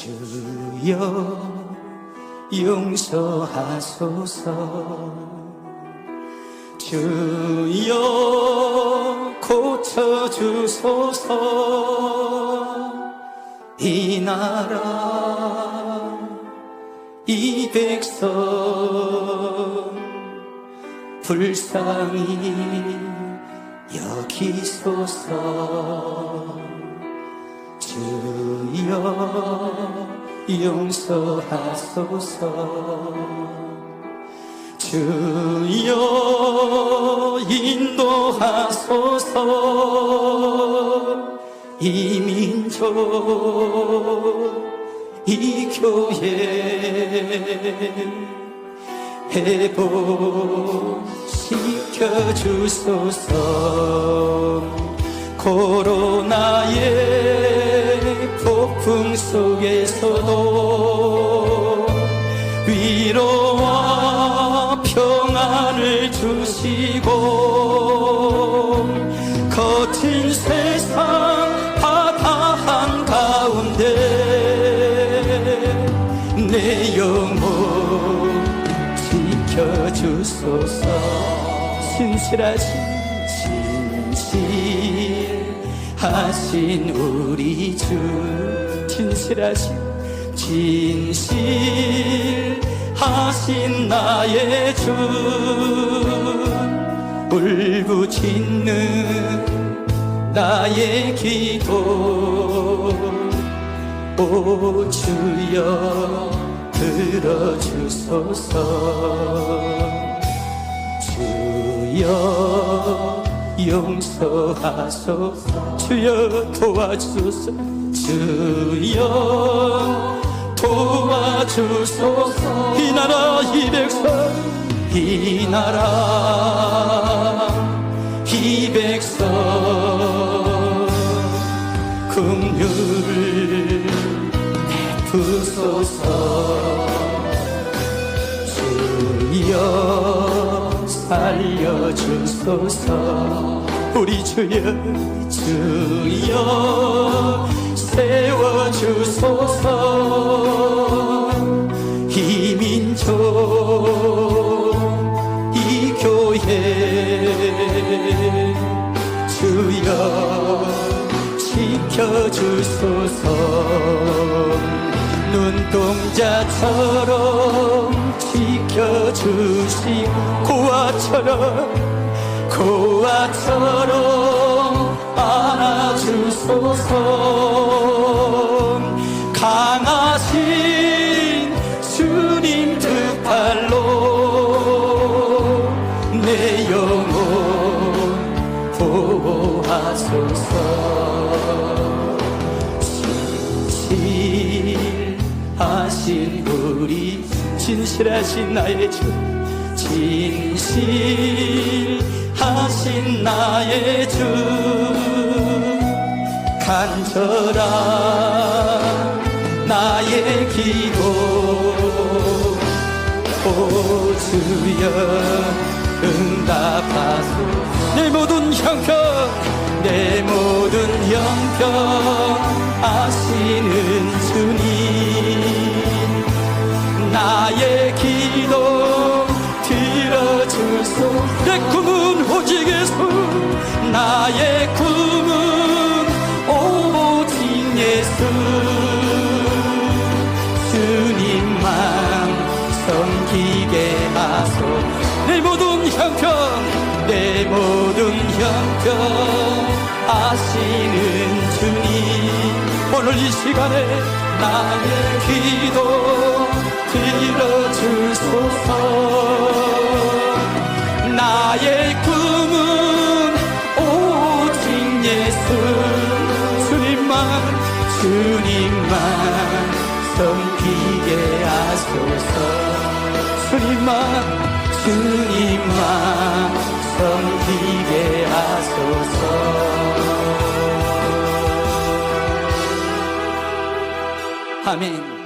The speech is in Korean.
주여 용서하소서. 주여 고쳐주소서. 이 나라 이 백성 불쌍히 여기소서 주여 용서하소서. 주여 인도하소서. 이 민족 이 교회 회복시켜 주소서. 코로나의 폭풍 속에서도 위로와 평안을 주시고 거친 세상 바다 한가운데 내 영혼 지켜주소서. 신실하신 진실하신 우리 주 진실하신 진실하신 나의 주. 울부짖는 나의 기도. 오 주여 들어주소서. 주여 용서하소서. 주여 도와주소서 주여 도와주소서. 이 나라 이 백성 이 나라 이 백성. 긍휼 베푸소서. 주여 살려주소서. 우리 주여 주여 주소서 이 민족 이 교회 주여 지켜주소서. 눈동자처럼 지켜주시 고아처럼 고아처럼 안아주소서 내 영혼 보호하소서. 진실하신 우리 진실하신 나의 주 진실하신 나의 주. 간절한 나의 기도 오 주여 응답하소서 내 모든 형편 내 모든 형편 아시는 주님. 나의 기도 들어주소 내 꿈은 오직 예수. 나의 꿈은 오직 예수. 주님만 섬기게 내 모든 형편 내 모든 형편 아시는 주님. 오늘 이 시간에 나의 기도 들어주소서. 나의 꿈은 오직 예수 주님만 주님만 섬기게 하소서. 주님만 주님만 섬기게 하소서. 아멘